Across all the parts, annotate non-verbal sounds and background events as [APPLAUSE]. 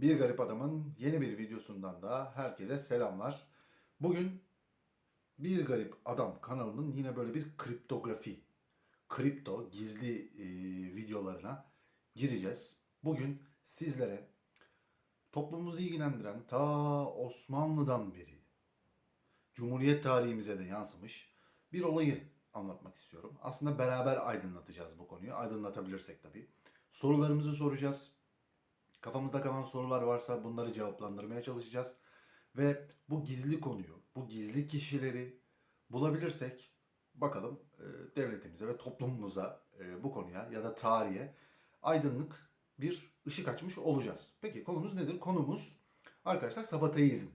Bir Garip Adam'ın yeni bir videosundan da herkese selamlar. Bugün Bir Garip Adam kanalının yine böyle bir kriptografi, kripto, gizli e, videolarına gireceğiz. Bugün sizlere toplumumuzu ilgilendiren ta Osmanlı'dan beri Cumhuriyet tarihimize de yansımış bir olayı anlatmak istiyorum. Aslında beraber aydınlatacağız bu konuyu. Aydınlatabilirsek tabii. Sorularımızı soracağız. Kafamızda kalan sorular varsa bunları cevaplandırmaya çalışacağız. Ve bu gizli konuyu, bu gizli kişileri bulabilirsek bakalım e, devletimize ve toplumumuza e, bu konuya ya da tarihe aydınlık bir ışık açmış olacağız. Peki konumuz nedir? Konumuz arkadaşlar sabateizm.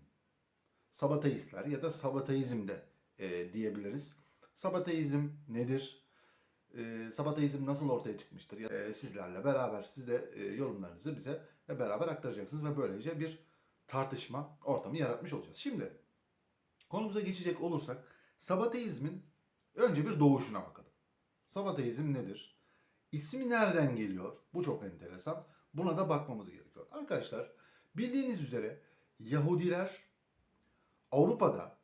Sabateistler ya da sabateizm de e, diyebiliriz. Sabateizm nedir? E, sabateizm nasıl ortaya çıkmıştır? E, sizlerle beraber siz de e, yorumlarınızı bize beraber aktaracaksınız ve böylece bir tartışma ortamı yaratmış olacağız. Şimdi konumuza geçecek olursak sabateizmin önce bir doğuşuna bakalım. Sabateizm nedir? İsmi nereden geliyor? Bu çok enteresan. Buna da bakmamız gerekiyor. Arkadaşlar bildiğiniz üzere Yahudiler Avrupa'da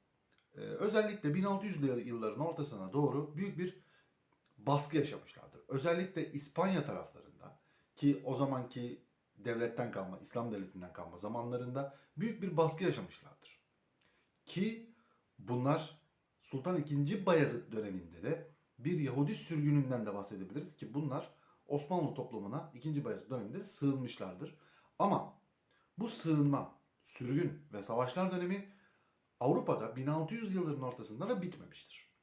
e, özellikle 1600'lü yılların ortasına doğru büyük bir baskı yaşamışlardır. Özellikle İspanya taraflarında ki o zamanki devletten kalma, İslam devletinden kalma zamanlarında büyük bir baskı yaşamışlardır. Ki bunlar Sultan II. Bayezid döneminde de bir Yahudi sürgününden de bahsedebiliriz ki bunlar Osmanlı toplumuna 2. Bayezid döneminde sığınmışlardır. Ama bu sığınma, sürgün ve savaşlar dönemi Avrupa'da 1600 yılların ortasında da bitmemiştir.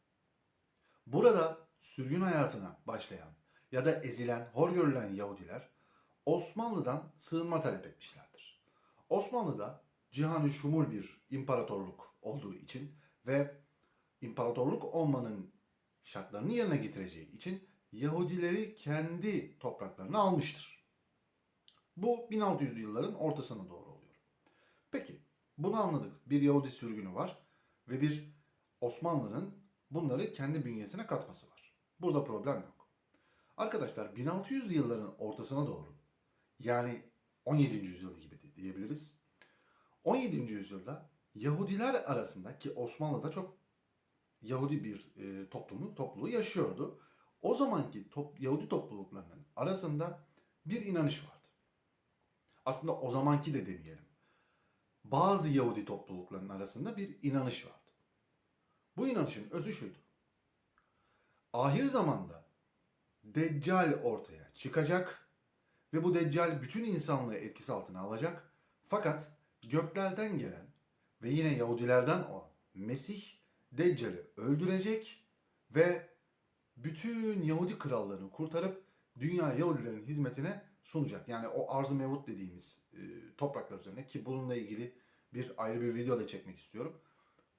Burada sürgün hayatına başlayan ya da ezilen, hor görülen Yahudiler Osmanlı'dan sığınma talep etmişlerdir. Osmanlı'da cihanı şumul bir imparatorluk olduğu için ve imparatorluk olmanın şartlarını yerine getireceği için Yahudileri kendi topraklarına almıştır. Bu 1600'lü yılların ortasına doğru oluyor. Peki bunu anladık. Bir Yahudi sürgünü var ve bir Osmanlı'nın bunları kendi bünyesine katması var. Burada problem yok. Arkadaşlar 1600'lü yılların ortasına doğru yani 17. yüzyıl gibi de diyebiliriz. 17. yüzyılda Yahudiler arasında ki Osmanlı'da çok Yahudi bir e, toplumu topluluğu yaşıyordu. O zamanki top, Yahudi topluluklarının arasında bir inanış vardı. Aslında o zamanki de demeyelim. Bazı Yahudi topluluklarının arasında bir inanış vardı. Bu inanışın özü şuydu. Ahir zamanda Deccal ortaya çıkacak ve bu Deccal bütün insanlığı etkisi altına alacak. Fakat göklerden gelen ve yine Yahudilerden olan Mesih Deccal'i öldürecek ve bütün Yahudi krallarını kurtarıp dünya Yahudilerin hizmetine sunacak. Yani o arz-ı mevut dediğimiz e, topraklar üzerine ki bununla ilgili bir ayrı bir video da çekmek istiyorum.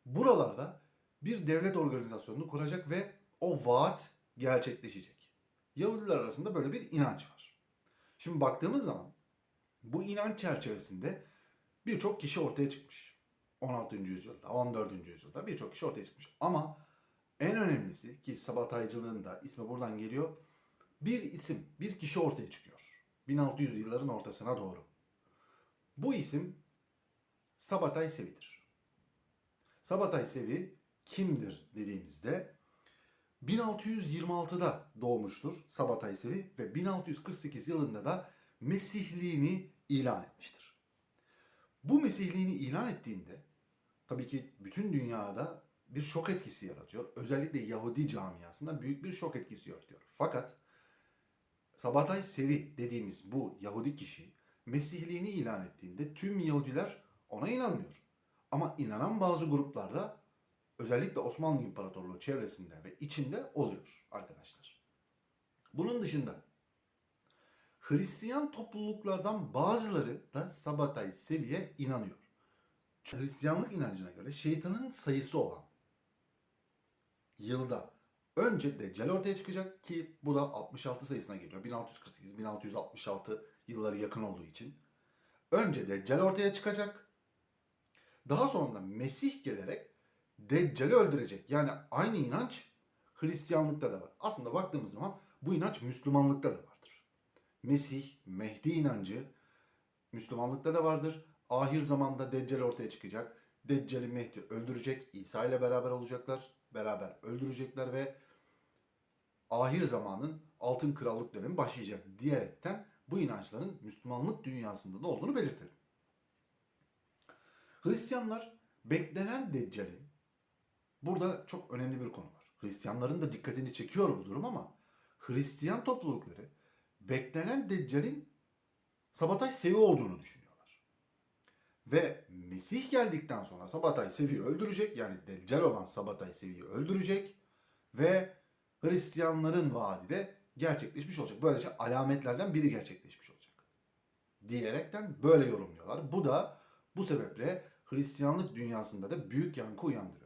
Buralarda bir devlet organizasyonunu kuracak ve o vaat gerçekleşecek. Yahudiler arasında böyle bir inanç var. Şimdi baktığımız zaman bu inanç çerçevesinde birçok kişi ortaya çıkmış. 16. yüzyılda, 14. yüzyılda birçok kişi ortaya çıkmış. Ama en önemlisi ki sabataycılığın da ismi buradan geliyor. Bir isim, bir kişi ortaya çıkıyor. 1600 yılların ortasına doğru. Bu isim Sabatay Sevi'dir. Sabatay Sevi kimdir dediğimizde 1626'da doğmuştur Sabatay Sevi ve 1648 yılında da Mesihliğini ilan etmiştir. Bu Mesihliğini ilan ettiğinde tabii ki bütün dünyada bir şok etkisi yaratıyor. Özellikle Yahudi camiasında büyük bir şok etkisi yaratıyor. Fakat Sabatay Sevi dediğimiz bu Yahudi kişi Mesihliğini ilan ettiğinde tüm Yahudiler ona inanmıyor. Ama inanan bazı gruplarda özellikle Osmanlı İmparatorluğu çevresinde ve içinde oluyor arkadaşlar. Bunun dışında Hristiyan topluluklardan bazıları da Sabatay Sevi'ye inanıyor. Hristiyanlık inancına göre şeytanın sayısı olan yılda önce Deccal ortaya çıkacak ki bu da 66 sayısına geliyor. 1648-1666 yılları yakın olduğu için. Önce Deccal ortaya çıkacak. Daha sonra Mesih gelerek Deccal'i öldürecek. Yani aynı inanç Hristiyanlıkta da var. Aslında baktığımız zaman bu inanç Müslümanlıkta da vardır. Mesih, Mehdi inancı, Müslümanlıkta da vardır. Ahir zamanda Deccal ortaya çıkacak. Deccal'i Mehdi öldürecek. İsa ile beraber olacaklar. Beraber öldürecekler ve ahir zamanın altın krallık dönemi başlayacak diyerekten bu inançların Müslümanlık dünyasında da olduğunu belirtelim. Hristiyanlar beklenen Deccal'in burada çok önemli bir konu var. Hristiyanların da dikkatini çekiyor bu durum ama Hristiyan toplulukları beklenen Deccal'in Sabatay Sevi olduğunu düşünüyorlar. Ve Mesih geldikten sonra Sabatay Sevi'yi öldürecek yani Deccal olan Sabatay Sevi'yi öldürecek ve Hristiyanların vaadi de gerçekleşmiş olacak. Böylece alametlerden biri gerçekleşmiş olacak. Diyerekten böyle yorumluyorlar. Bu da bu sebeple Hristiyanlık dünyasında da büyük yankı uyandırıyor.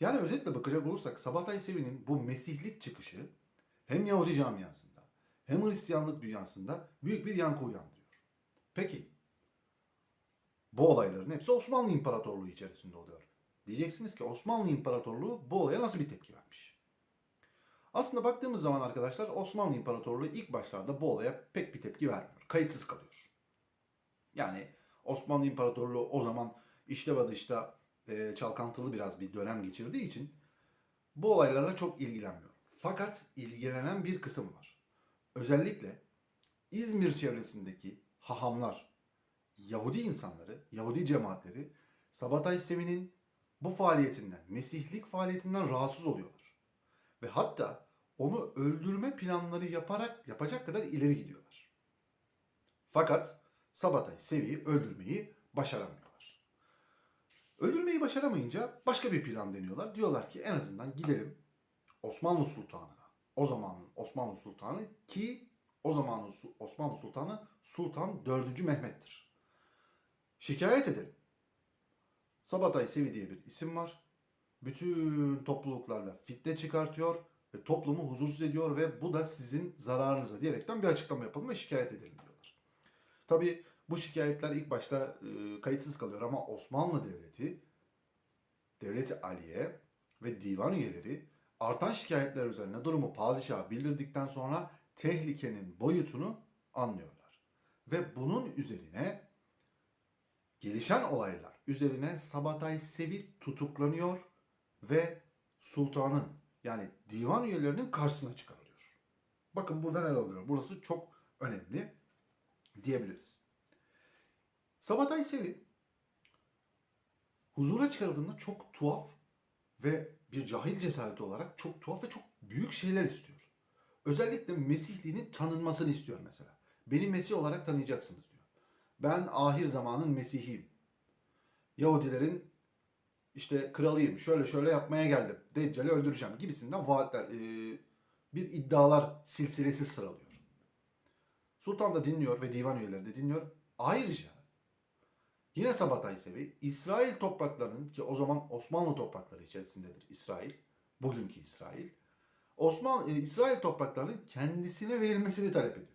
Yani özetle bakacak olursak Sabatay Sevi'nin bu Mesihlik çıkışı hem Yahudi camiasında hem Hristiyanlık dünyasında büyük bir yankı uyandırıyor. Peki bu olayların hepsi Osmanlı İmparatorluğu içerisinde oluyor. Diyeceksiniz ki Osmanlı İmparatorluğu bu olaya nasıl bir tepki vermiş? Aslında baktığımız zaman arkadaşlar Osmanlı İmparatorluğu ilk başlarda bu olaya pek bir tepki vermiyor. Kayıtsız kalıyor. Yani Osmanlı İmparatorluğu o zaman işte ve dışta e, çalkantılı biraz bir dönem geçirdiği için bu olaylarla çok ilgilenmiyor. Fakat ilgilenen bir kısım var. Özellikle İzmir çevresindeki hahamlar, Yahudi insanları, Yahudi cemaatleri Sabatay Sevi'nin bu faaliyetinden, Mesihlik faaliyetinden rahatsız oluyorlar. Ve hatta onu öldürme planları yaparak yapacak kadar ileri gidiyorlar. Fakat Sabatay Sevi'yi öldürmeyi başaramıyorlar. Öldürmeyi başaramayınca başka bir plan deniyorlar. Diyorlar ki en azından gidelim Osmanlı Sultanı'na. O zamanın Osmanlı Sultanı ki o zamanın Osmanlı Sultanı Sultan 4. Mehmet'tir. Şikayet edelim. Sabatay Sevi diye bir isim var. Bütün topluluklarla fitne çıkartıyor ve toplumu huzursuz ediyor ve bu da sizin zararınıza diyerekten bir açıklama yapalım ve şikayet edelim diyorlar. Tabi bu şikayetler ilk başta e, kayıtsız kalıyor ama Osmanlı Devleti, Devleti Aliye ve divan üyeleri artan şikayetler üzerine durumu padişaha bildirdikten sonra tehlikenin boyutunu anlıyorlar. Ve bunun üzerine gelişen olaylar üzerine Sabatay Sevi tutuklanıyor ve sultanın yani divan üyelerinin karşısına çıkarılıyor. Bakın burada neler oluyor. Burası çok önemli diyebiliriz. Sabatay Sevi huzura çıkarıldığında çok tuhaf ve bir cahil cesareti olarak çok tuhaf ve çok büyük şeyler istiyor. Özellikle Mesihliğinin tanınmasını istiyor mesela. Beni Mesih olarak tanıyacaksınız diyor. Ben ahir zamanın Mesihiyim. Yahudilerin işte kralıyım, şöyle şöyle yapmaya geldim. Deccal'i öldüreceğim gibisinden vaatler, e, bir iddialar silsilesi sıralıyor. Sultan da dinliyor ve divan üyeleri de dinliyor. Ayrıca yine Sabatay Sevi, İsrail topraklarının ki o zaman Osmanlı toprakları içerisindedir İsrail, bugünkü İsrail. Osman, e, İsrail topraklarının kendisine verilmesini talep ediyor.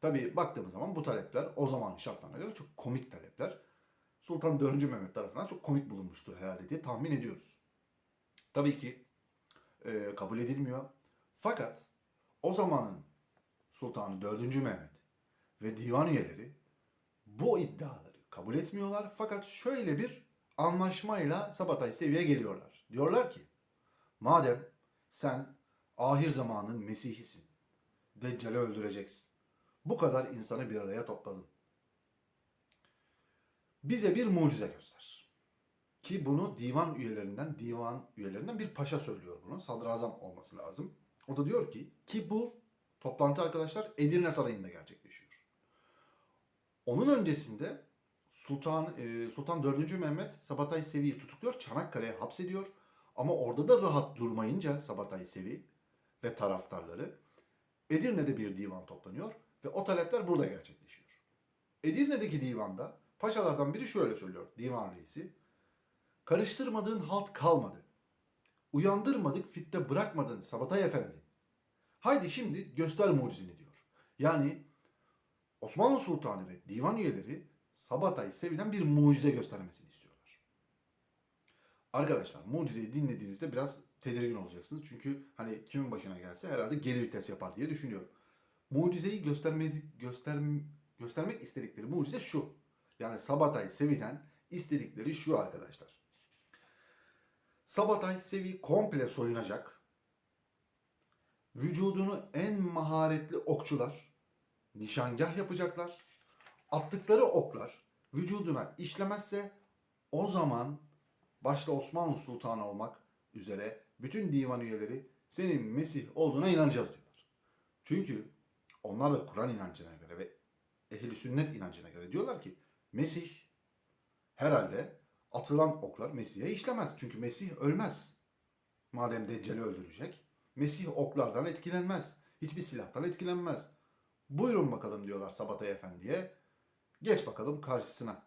Tabi baktığımız zaman bu talepler o zaman şartlarına göre çok komik talepler. Sultan 4. Mehmet tarafından çok komik bulunmuştur herhalde diye tahmin ediyoruz. Tabii ki e, kabul edilmiyor. Fakat o zamanın Sultanı 4. Mehmet ve divan üyeleri bu iddiaları kabul etmiyorlar. Fakat şöyle bir anlaşmayla Sabatay seviyeye geliyorlar. Diyorlar ki madem sen ahir zamanın Mesih'isin, Deccal'i öldüreceksin. Bu kadar insanı bir araya topladın. Bize bir mucize göster. Ki bunu divan üyelerinden, divan üyelerinden bir paşa söylüyor bunu. Sadrazam olması lazım. O da diyor ki ki bu toplantı arkadaşlar Edirne Sarayı'nda gerçekleşiyor. Onun öncesinde Sultan e, Sultan 4. Mehmet Sabatay Sevi'yi tutukluyor, Çanakkale'ye hapsediyor. Ama orada da rahat durmayınca Sabatay Sevi ve taraftarları Edirne'de bir divan toplanıyor ve o talepler burada gerçekleşiyor. Edirne'deki divanda paşalardan biri şöyle söylüyor divan reisi. Karıştırmadığın halt kalmadı. Uyandırmadık fitte bırakmadın Sabatay Efendi. Haydi şimdi göster mucizeni diyor. Yani Osmanlı Sultanı ve divan üyeleri Sabatay Sevi'den bir mucize göstermesini istiyorlar. Arkadaşlar mucizeyi dinlediğinizde biraz tedirgin olacaksınız. Çünkü hani kimin başına gelse herhalde geri vites yapar diye düşünüyorum. Mucizeyi göstermedi, göster, göstermek istedikleri mucize şu. Yani Sabatay Sevi'den istedikleri şu arkadaşlar. Sabatay Sevi komple soyunacak. Vücudunu en maharetli okçular nişangah yapacaklar. Attıkları oklar vücuduna işlemezse o zaman başta Osmanlı Sultanı olmak üzere bütün divan üyeleri senin Mesih olduğuna inanacağız diyorlar. Çünkü onlar da Kur'an inancına göre ve ehli sünnet inancına göre diyorlar ki Mesih herhalde atılan oklar Mesih'e işlemez. Çünkü Mesih ölmez. Madem Deccal'i öldürecek. Mesih oklardan etkilenmez. Hiçbir silahtan etkilenmez. Buyurun bakalım diyorlar Sabatay Efendi'ye. Geç bakalım karşısına.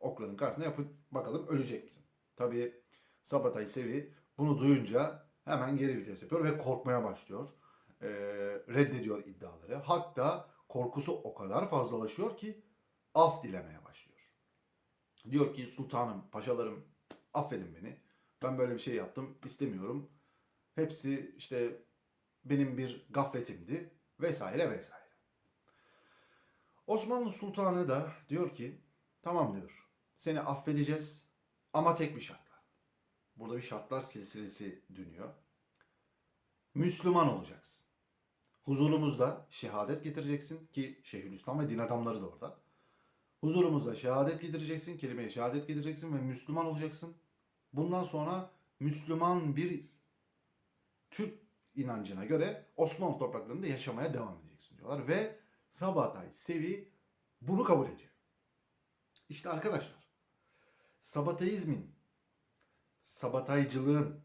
Okların karşısına yapıp bakalım ölecek misin? Tabii Sabatay Sevi bunu duyunca hemen geri vites yapıyor ve korkmaya başlıyor. Ee, reddediyor iddiaları. Hatta korkusu o kadar fazlalaşıyor ki af dilemeye başlıyor. Diyor ki sultanım, paşalarım affedin beni. Ben böyle bir şey yaptım istemiyorum. Hepsi işte benim bir gafletimdi vesaire vesaire. Osmanlı Sultanı da diyor ki tamam diyor seni affedeceğiz ama tek bir şartla. Burada bir şartlar silsilesi dönüyor. Müslüman olacaksın. Huzurumuzda şehadet getireceksin ki Şeyhülislam ve din adamları da orada. Huzurumuzda şehadet getireceksin, kelimeye şehadet getireceksin ve Müslüman olacaksın. Bundan sonra Müslüman bir Türk inancına göre Osmanlı topraklarında yaşamaya devam edeceksin diyorlar. Ve Sabatay Sevi bunu kabul ediyor. İşte arkadaşlar Sabataizmin, Sabataycılığın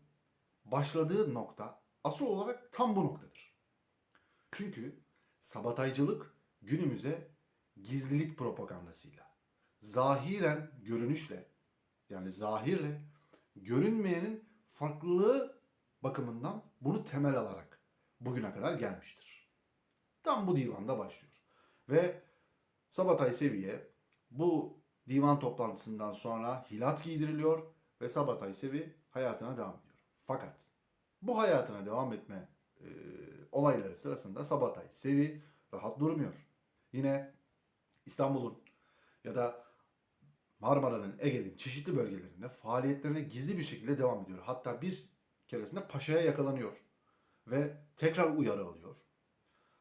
başladığı nokta asıl olarak tam bu noktadır. Çünkü Sabataycılık günümüze gizlilik propagandasıyla, zahiren görünüşle, yani zahirle görünmeyenin farklılığı bakımından bunu temel alarak bugüne kadar gelmiştir. Tam bu divanda başlıyor. Ve Sabatay Sevi'ye bu divan toplantısından sonra hilat giydiriliyor ve Sabatay Sevi hayatına devam ediyor. Fakat bu hayatına devam etme e, olayları sırasında Sabatay Sevi rahat durmuyor. Yine İstanbul'un ya da Marmara'nın, Ege'nin çeşitli bölgelerinde faaliyetlerine gizli bir şekilde devam ediyor. Hatta bir keresinde paşaya yakalanıyor ve tekrar uyarı alıyor.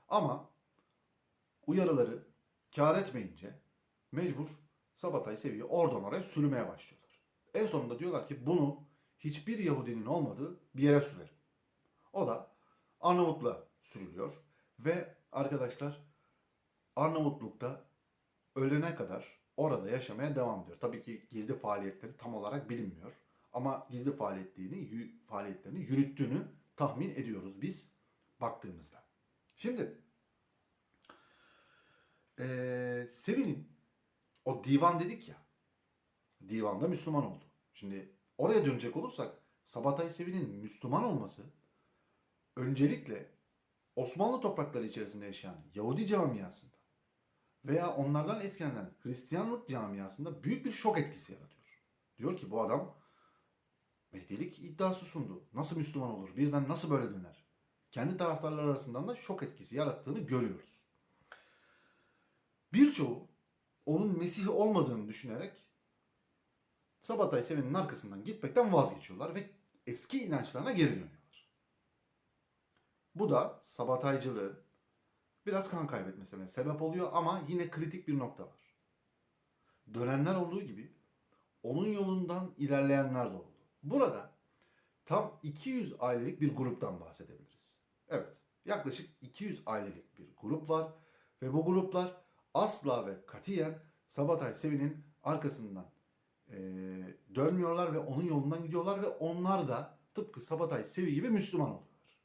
Ama uyarıları kar etmeyince mecbur Sabatay Sevi'yi oradan oraya sürmeye başlıyorlar. En sonunda diyorlar ki bunu hiçbir Yahudinin olmadığı bir yere sürelim. O da Arnavutluğa sürülüyor ve arkadaşlar Arnavutluk'ta ölene kadar orada yaşamaya devam ediyor. Tabii ki gizli faaliyetleri tam olarak bilinmiyor. Ama gizli faaliyetlerini, faaliyetlerini yürüttüğünü tahmin ediyoruz biz baktığımızda. Şimdi ee, Sevin'in o divan dedik ya. Divanda Müslüman oldu. Şimdi oraya dönecek olursak Sabatay Sevin'in Müslüman olması öncelikle Osmanlı toprakları içerisinde yaşayan Yahudi camiasında veya onlardan etkilenen Hristiyanlık camiasında büyük bir şok etkisi yaratıyor. Diyor ki bu adam Mehdilik iddiası sundu. Nasıl Müslüman olur? Birden nasıl böyle döner? Kendi taraftarlar arasından da şok etkisi yarattığını görüyoruz. Birçoğu onun Mesih olmadığını düşünerek Sabatay Sevin'in arkasından gitmekten vazgeçiyorlar ve eski inançlarına geri dönüyorlar. Bu da Sabataycılığın biraz kan kaybetmesine sebep oluyor ama yine kritik bir nokta var. Dönenler olduğu gibi onun yolundan ilerleyenler de oldu. Burada tam 200 ailelik bir gruptan bahsedebiliriz. Evet, yaklaşık 200 ailelik bir grup var ve bu gruplar asla ve katiyen Sabatay Sevi'nin arkasından e, dönmüyorlar ve onun yolundan gidiyorlar ve onlar da tıpkı Sabatay Sevi gibi Müslüman oluyorlar.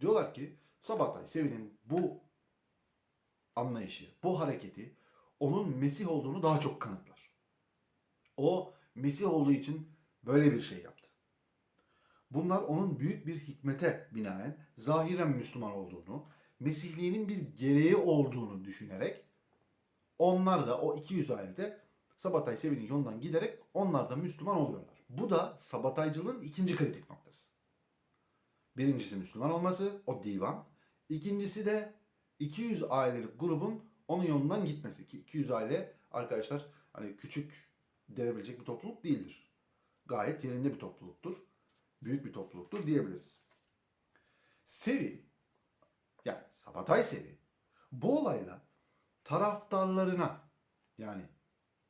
Diyorlar ki Sabatay Sevi'nin bu anlayışı, bu hareketi onun Mesih olduğunu daha çok kanıtlar. O Mesih olduğu için böyle bir şey yaptı. Bunlar onun büyük bir hikmete binaen zahiren Müslüman olduğunu, Mesihliğinin bir gereği olduğunu düşünerek onlar da o 200 ailede Sabatay Sevi'nin yolundan giderek onlar da Müslüman oluyorlar. Bu da Sabataycılığın ikinci kritik noktası. Birincisi Müslüman olması, o divan. İkincisi de 200 ailelik grubun onun yolundan gitmesi ki 200 aile arkadaşlar hani küçük denebilecek bir topluluk değildir. Gayet yerinde bir topluluktur. Büyük bir topluluktur diyebiliriz. Sevi yani Sabatay Sevi bu olayla taraftarlarına yani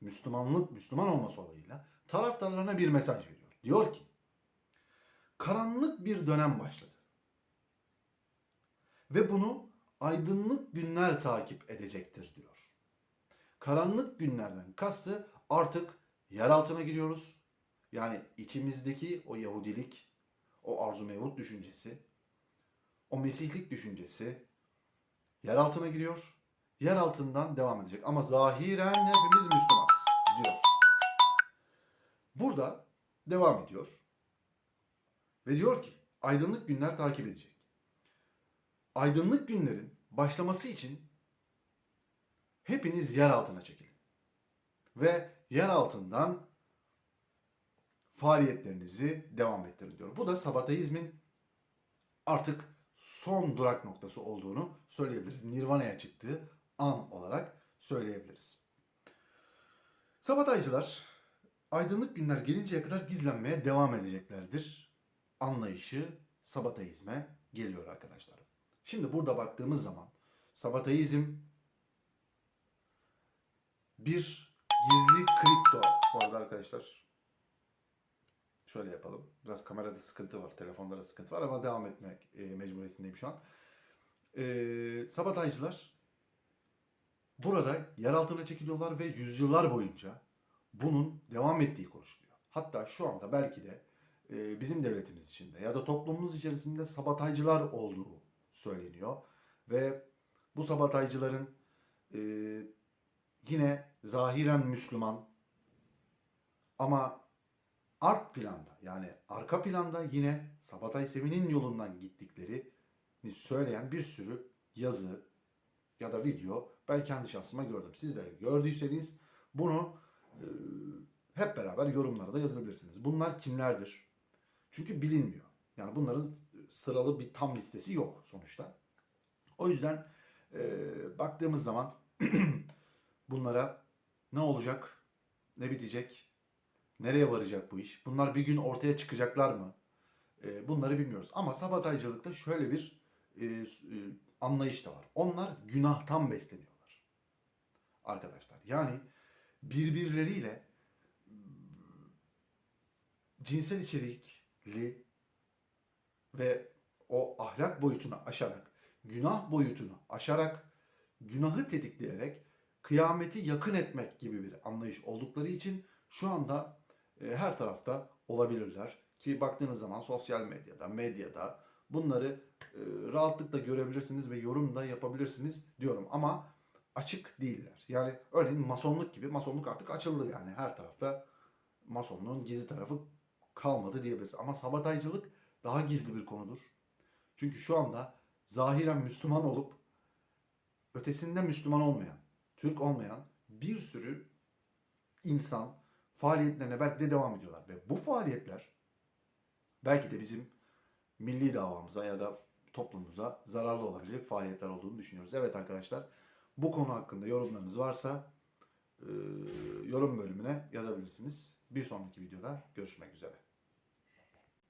Müslümanlık, Müslüman olması olayıyla taraftarlarına bir mesaj veriyor. Diyor ki karanlık bir dönem başladı. Ve bunu aydınlık günler takip edecektir diyor. Karanlık günlerden kastı artık yer altına giriyoruz. Yani içimizdeki o Yahudilik, o arzu mevut düşüncesi, o Mesihlik düşüncesi yer altına giriyor. Yer altından devam edecek. Ama zahiren hepimiz Müslümanız diyor. Burada devam ediyor. Ve diyor ki aydınlık günler takip edecek. Aydınlık günlerin başlaması için hepiniz yer altına çekilin. Ve yer altından faaliyetlerinizi devam ettirin diyor. Bu da Sabataizmin artık son durak noktası olduğunu söyleyebiliriz. Nirvana'ya çıktığı an olarak söyleyebiliriz. Sabataycılar aydınlık günler gelinceye kadar gizlenmeye devam edeceklerdir. Anlayışı Sabataizme geliyor arkadaşlar. Şimdi burada baktığımız zaman Sabataizm bir gizli kripto. Bu arada arkadaşlar şöyle yapalım. Biraz kamerada sıkıntı var, telefonda da sıkıntı var ama devam etmek e, mecburiyetindeyim şu an. E, Sabataycılar burada yer altına çekiliyorlar ve yüzyıllar boyunca bunun devam ettiği konuşuluyor. Hatta şu anda belki de e, bizim devletimiz içinde ya da toplumumuz içerisinde sabataycılar olduğu söyleniyor. Ve bu sabataycıların e, yine zahiren Müslüman ama art planda yani arka planda yine Sabatay Sevi'nin yolundan gittiklerini söyleyen bir sürü yazı ya da video ben kendi şahsıma gördüm. Siz de gördüyseniz bunu e, hep beraber yorumlarda yazabilirsiniz. Bunlar kimlerdir? Çünkü bilinmiyor. Yani bunların sıralı bir tam listesi yok sonuçta. O yüzden e, baktığımız zaman [CLEARS THROAT] bunlara ne olacak, ne bitecek, nereye varacak bu iş? Bunlar bir gün ortaya çıkacaklar mı? E, bunları bilmiyoruz. Ama sabataycılıkta şöyle bir e, e, anlayış da var. Onlar günahtan besleniyorlar. Arkadaşlar yani birbirleriyle cinsel içerikli ve o ahlak boyutunu aşarak, günah boyutunu aşarak, günahı tetikleyerek kıyameti yakın etmek gibi bir anlayış oldukları için şu anda e, her tarafta olabilirler. Ki baktığınız zaman sosyal medyada, medyada bunları e, rahatlıkla görebilirsiniz ve yorum da yapabilirsiniz diyorum. Ama açık değiller. Yani örneğin masonluk gibi, masonluk artık açıldı yani her tarafta masonluğun gizli tarafı kalmadı diyebiliriz. Ama sabataycılık daha gizli bir konudur. Çünkü şu anda zahiren Müslüman olup ötesinde Müslüman olmayan, Türk olmayan bir sürü insan faaliyetlerine belki de devam ediyorlar. Ve bu faaliyetler belki de bizim milli davamıza ya da toplumumuza zararlı olabilecek faaliyetler olduğunu düşünüyoruz. Evet arkadaşlar bu konu hakkında yorumlarınız varsa yorum bölümüne yazabilirsiniz. Bir sonraki videoda görüşmek üzere.